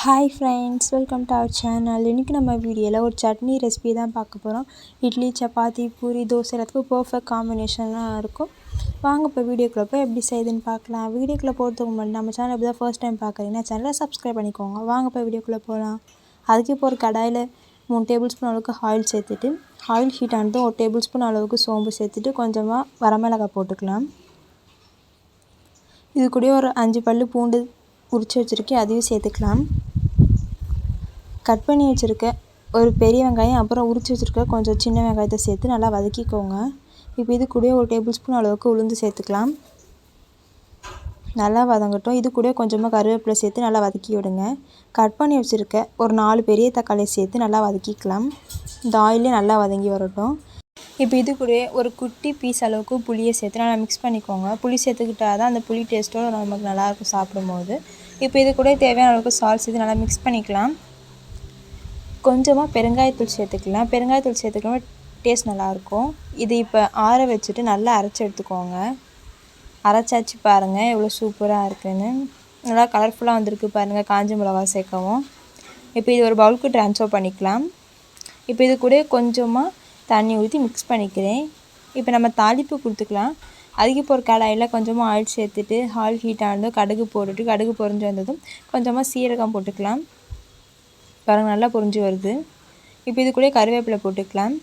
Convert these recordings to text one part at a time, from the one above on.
Hi friends welcome to our channel இன்றைக்கி நம்ம வீடியோவில் ஒரு சட்னி ரெசிபி தான் பார்க்க போகிறோம் இட்லி சப்பாத்தி பூரி தோசை எல்லாத்துக்கும் பர்ஃபெக்ட் காம்பினேஷனாக இருக்கும். வாங்க இப்போ வீடியோக்குள்ளே போய் எப்படி செய்யுதுன்னு பார்க்கலாம். வீடியோக்குள்ளே போகிறதுக்கு முன்னாடி நம்ம சேனல் எப்படி தான் ஃபர்ஸ்ட் டைம் பார்க்குறீங்கன்னா சேனலை சப்ஸ்கிரைப் பண்ணிக்கோங்க. வாங்க இப்போ வீடியோக்குள்ளே போகலாம் அதுக்கு இப்போ ஒரு கடாயில் மூணு டேபிள் ஸ்பூன் அளவுக்கு ஆயில் சேர்த்துட்டு ஆயில் ஹீட் ஆனதும் ஒரு டேபிள் ஸ்பூன் அளவுக்கு சோம்பு சேர்த்துட்டு கொஞ்சமாக வரமிளகாய் போட்டுக்கலாம். இது கூட ஒரு அஞ்சு பல் பூண்டு உரித்து வச்சுருக்கேன். அதையும் சேர்த்துக்கலாம். கட் பண்ணி வச்சுருக்க ஒரு பெரிய வெங்காயம் அப்புறம் உரித்து வச்சுருக்க கொஞ்சம் சின்ன வெங்காயத்தை சேர்த்து நல்லா வதக்கிக்கோங்க. இப்போ இது கூட ஒரு டேபிள் ஸ்பூன் அளவுக்கு உளுந்து சேர்த்துக்கலாம். நல்லா வதங்கட்டும். இது கூட கொஞ்சமாக கருவேப்பிலை சேர்த்து நல்லா வதக்கி விடுங்க. கட் பண்ணி வச்சுருக்க ஒரு நாலு பெரிய தக்காளியை சேர்த்து நல்லா வதக்கிக்கலாம். இந்த ஆயிலே நல்லா வதங்கி வரட்டும். இப்போ இது கூட ஒரு குட்டி பீஸ் அளவுக்கு புளியை சேர்த்து நல்லா மிக்ஸ் பண்ணிக்கோங்க. புளி சேர்த்துக்கிட்டால் தான் அந்த புளி டேஸ்ட்டோடு நமக்கு நல்லாயிருக்கும் சாப்பிடும்போது. இப்போ இது கூட தேவையான அளவுக்கு சால்ஸ் சேர்த்து நல்லா மிக்ஸ் பண்ணிக்கலாம். கொஞ்சமாக பெருங்காயத்தூள் சேர்த்துக்கலாம். பெருங்காயத்தூள் சேர்த்துக்கலாம் டேஸ்ட் நல்லாயிருக்கும். இது இப்போ ஆற வச்சுட்டு நல்லா அரைச்சி எடுத்துக்கோங்க. அரைச்சாச்சு பாருங்கள் எவ்வளோ சூப்பராக இருக்குதுன்னு நல்லா கலர்ஃபுல்லாக வந்திருக்கு பாருங்கள் காஞ்ச மிளகா சேர்க்கவும். இப்போ இது ஒரு பவுலுக்கு ட்ரான்ஸ்ஃபர் பண்ணிக்கலாம். இப்போ இது கூட கொஞ்சமாக தண்ணி ஊற்றி மிக்ஸ் பண்ணிக்கிறேன். இப்போ நம்ம தாளிப்பு கொடுத்துக்கலாம். அதுக்கு இப்போ ஒரு கடாயில் கொஞ்சமாக ஆயில் சேர்த்துட்டு ஆயில் ஹீட் ஆனதும் கடுகு போட்டுட்டு கடுகு பொறிஞ்சு வந்ததும் கொஞ்சமாக சீரகம் போட்டுக்கலாம். பாருங்கள் நல்லா பொறிஞ்சு வருது. இப்போ இது கூட கருவேப்பிலை போட்டுக்கலாம்.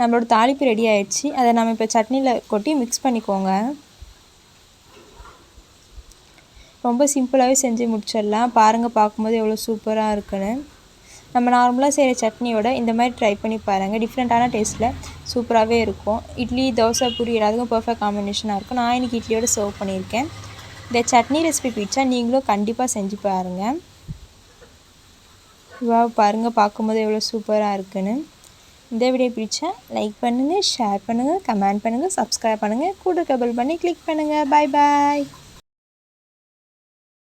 நம்மளோட தாளிப்பு ரெடி ஆயிடுச்சு. அதை நம்ம இப்போ சட்னியில் கொட்டி மிக்ஸ் பண்ணிக்கோங்க. ரொம்ப சிம்பிளாகவே செஞ்சு முடிச்சிடலாம். பாருங்கள் பார்க்கும்போது எவ்வளோ சூப்பராக இருக்குன்னு. நம்ம நார்மலாக செய்கிற சட்னியோட இந்த மாதிரி ட்ரை பண்ணி பாருங்கள் டிஃப்ரெண்ட்டான டேஸ்ட்டில் சூப்பராகவே இருக்கும். இட்லி தோசை பூரி எல்லாத்துக்கும் பர்ஃபெக்ட் காம்பினேஷனாக இருக்கும். நான் இன்றைக்கி இட்லியோட சர்வ் பண்ணியிருக்கேன். இந்த சட்னி ரெசிபி பிடிச்சா நீங்களும் கண்டிப்பாக செஞ்சு பாருங்கள் வா பாருங்கள் பார்க்கும்போது எவ்வளோ சூப்பராக இருக்குன்னு. இந்த வீடியோ பிடிச்சா லைக் பண்ணுங்கள் ஷேர் பண்ணுங்கள் கமெண்ட் பண்ணுங்கள் சப்ஸ்கிரைப் பண்ணுங்கள் கூட கபல் பண்ணி கிளிக் பண்ணுங்கள் பாய் பாய்